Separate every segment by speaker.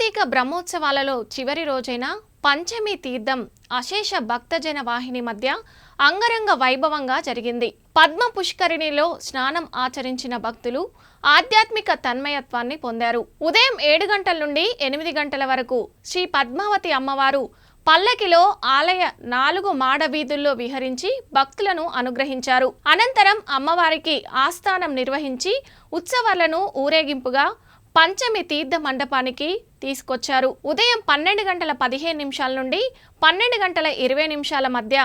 Speaker 1: కార్తీక బ్రహ్మోత్సవాలలో చివరి రోజైన పంచమి తీర్థం అశేష భక్తజన వాహిని మధ్య అంగరంగ వైభవంగా జరిగింది. పద్మ పుష్కరిణిలో స్నానం ఆచరించిన భక్తులు ఆధ్యాత్మిక తన్మయత్వాన్ని పొందారు. ఉదయం ఏడు గంటల నుండి ఎనిమిది గంటల వరకు శ్రీ పద్మావతి అమ్మవారు పల్లకిలో ఆలయ నాలుగు మాడ వీధుల్లో విహరించి భక్తులను అనుగ్రహించారు. అనంతరం అమ్మవారికి ఆస్థానం నిర్వహించి ఉత్సవాలను ఊరేగింపుగా పంచమి తీర్థ మండపానికి తీసుకొచ్చారు. ఉదయం పన్నెండు గంటల పదిహేను నిమిషాల నుండి పన్నెండు గంటల ఇరవై నిమిషాల మధ్య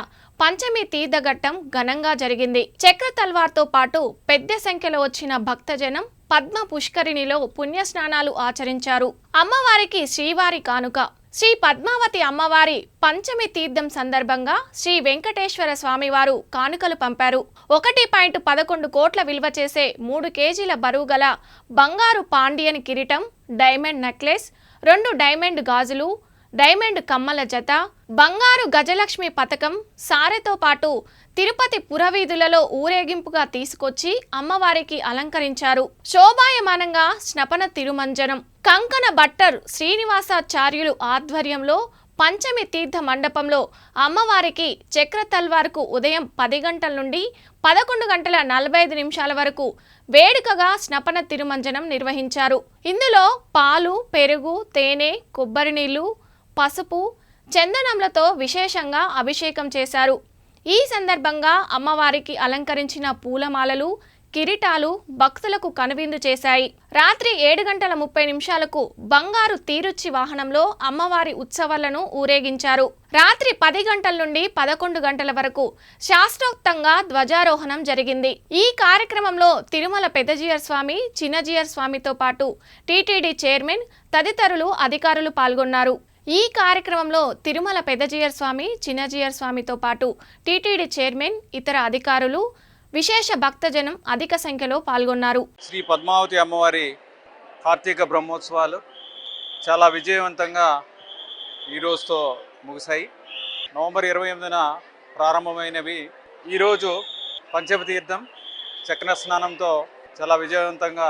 Speaker 1: పంచమి తీర్థఘట్టం ఘనంగా జరిగింది. చక్ర తల్వార్తో పాటు పెద్ద సంఖ్యలో వచ్చిన భక్తజనం పద్మ పుష్కరిణిలో పుణ్యస్నానాలు ఆచరించారు. అమ్మవారికి శ్రీవారి కానుక. శ్రీ పద్మావతి అమ్మవారి పంచమి తీర్థం సందర్భంగా శ్రీ వెంకటేశ్వర స్వామివారు కానుకలు పంపారు. ఒకటి పాయింట్ పదకొండు కోట్ల విలువ చేసే మూడు కేజీల బరువు గల బంగారు పాండియన్ కిరీటం డైమండ్ నెక్లెస్ రెండు డైమండ్ గాజులు డైమండ్ కమ్మల జత బంగారు గజలక్ష్మి పథకం సారెతో పాటు తిరుపతి పురవీధులలో ఊరేగింపుగా తీసుకొచ్చి అమ్మవారికి అలంకరించారు. శోభాయమానంగా స్నపన తిరుమంజనం. కంకణ భట్టర్ శ్రీనివాసాచార్యులు ఆధ్వర్యంలో పంచమి తీర్థ మండపంలో అమ్మవారికి చక్ర తల్వార్కు ఉదయం పది గంటల నుండి పదకొండు గంటల నలభై ఐదు నిమిషాల వరకు వేడుకగా స్నపన తిరుమంజనం నిర్వహించారు. ఇందులో పాలు పెరుగు తేనె కొబ్బరి నీళ్ళు పసుపు చందనంలతో విశేషంగా అభిషేకం చేశారు. ఈ సందర్భంగా అమ్మవారికి అలంకరించిన పూలమాలలు కిరీటాలు భక్తులకు కనువిందు చేశాయి. రాత్రి ఏడు గంటల ముప్పై నిమిషాలకు బంగారు తీరుచ్చి వాహనంలో అమ్మవారి ఉత్సవాలను ఊరేగించారు. రాత్రి పది గంటల నుండి పదకొండు గంటల వరకు శాస్త్రోక్తంగా ధ్వజారోహణం జరిగింది. ఈ కార్యక్రమంలో తిరుమల పెద్దజీయర్ స్వామి చిన్నజీయర్ స్వామితో పాటు టీటీడీ చైర్మన్ తదితరులు అధికారులు పాల్గొన్నారు. ఈ కార్యక్రమంలో తిరుమల పెద్దజీయర్ స్వామి చిన్నజీయర్ స్వామితో పాటు టీటీడీ చైర్మన్ ఇతర అధికారులు విశేష భక్తజనం అధిక సంఖ్యలో పాల్గొన్నారు.
Speaker 2: శ్రీ పద్మావతి అమ్మవారి కార్తీక బ్రహ్మోత్సవాలు చాలా విజయవంతంగా ఈ రోజుతో ముగిశాయి. నవంబర్ ఇరవై ఎనిమిదిన ప్రారంభమైనవి. ఈరోజు పంచమతీర్థం చక్ర స్నానంతో చాలా విజయవంతంగా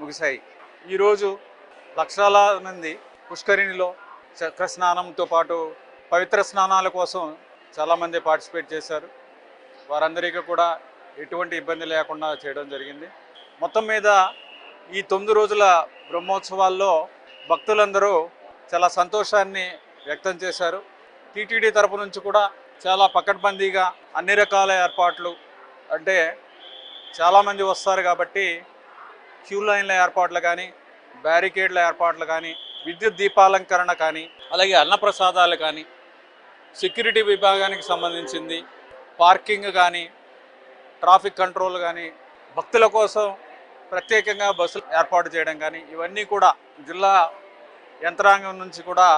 Speaker 2: ముగిశాయి. ఈరోజు లక్షల మంది పుష్కరిణిలో చక్ర స్నానంతో పాటు పవిత్ర స్నానాల కోసం చాలామంది పార్టిసిపేట్ చేశారు. వారందరికీ కూడా ఎటువంటి ఇబ్బంది లేకుండా చేయడం జరిగింది. మొత్తం మీద ఈ తొమ్మిది రోజుల బ్రహ్మోత్సవాల్లో భక్తులందరూ చాలా సంతోషాన్ని వ్యక్తం చేశారు. టీటీడీ తరపు నుంచి కూడా చాలా పకడ్బందీగా అన్ని రకాల ఏర్పాట్లు అంటే చాలామంది వస్తారు కాబట్టి క్యూ లైన్ల ఏర్పాట్లు కానీ బ్యారికేడ్ల ఏర్పాట్లు కానీ విద్యుత్ దీపాలంకరణ కానీ అలాగే అన్నప్రసాదాలు కానీ సెక్యూరిటీ విభాగానికి సంబంధించింది పార్కింగ్ కానీ ట్రాఫిక్ కంట్రోల్ కానీ భక్తుల కోసం ప్రత్యేకంగా బస్సులు ఏర్పాటు చేయడం కానీ ఇవన్నీ కూడా జిల్లా యంత్రాంగం నుంచి కూడా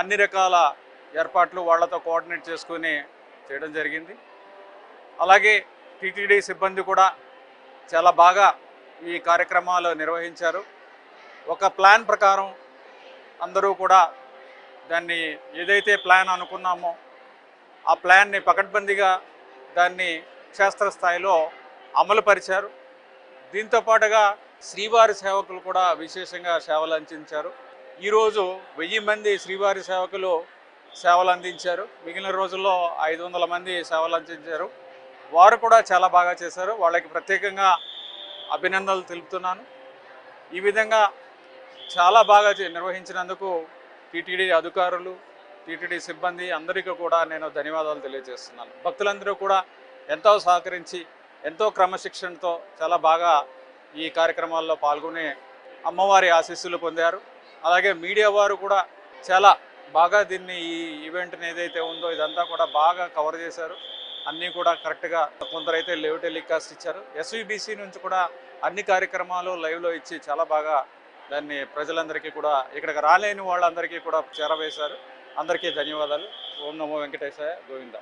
Speaker 2: అన్ని రకాల ఏర్పాట్లు వాళ్ళతో కోఆర్డినేట్ చేసుకుని చేయడం జరిగింది. అలాగే టీటీడీ సిబ్బంది కూడా చాలా బాగా ఈ కార్యక్రమాలు నిర్వహించారు. ఒక ప్లాన్ ప్రకారం అందరూ కూడా దాన్ని ఏదైతే ప్లాన్ అనుకున్నామో ఆ ప్లాన్ని పకడ్బందీగా దాన్ని క్షేత్రస్థాయిలో అమలు పరిచారు. దీంతో పాటుగా శ్రీవారి సేవకులు కూడా విశేషంగా సేవలు అందించారు. ఈరోజు వెయ్యి మంది శ్రీవారి సేవకులు సేవలు అందించారు. మిగిలిన రోజుల్లో ఐదు వందల మంది సేవలు అందించారు. వారు కూడా చాలా బాగా చేశారు. వాళ్ళకి ప్రత్యేకంగా అభినందనలు తెలుపుతున్నాను. ఈ విధంగా చాలా బాగా చే- నిర్వహించినందుకు టీటీడీ అధికారులు టీటీడీ సిబ్బంది అందరికీ కూడా నేను ధన్యవాదాలు తెలియజేస్తున్నాను. భక్తులందరూ కూడా ఎంతో సహకరించి ఎంతో క్రమశిక్షణతో చాలా బాగా ఈ కార్యక్రమాల్లో పాల్గొని అమ్మవారి ఆశీస్సులు పొందారు. అలాగే మీడియా వారు కూడా చాలా బాగా దీన్ని ఈ ఈవెంట్ని ఏదైతే ఉందో ఇదంతా కూడా బాగా కవర్ చేశారు. అన్నీ కూడా కరెక్ట్గా కొందరైతే లైవ్ టెలికాస్ట్ ఇచ్చారు. ఎస్వీబీసీ నుంచి కూడా అన్ని కార్యక్రమాలు లైవ్లో ఇచ్చి చాలా బాగా దాన్ని ప్రజలందరికీ కూడా ఇక్కడికి రాలేని వాళ్ళందరికీ కూడా చేరవేశారు. అందరికీ ధన్యవాదాలు. ఓం నమో వెంకటేశాయ గోవింద.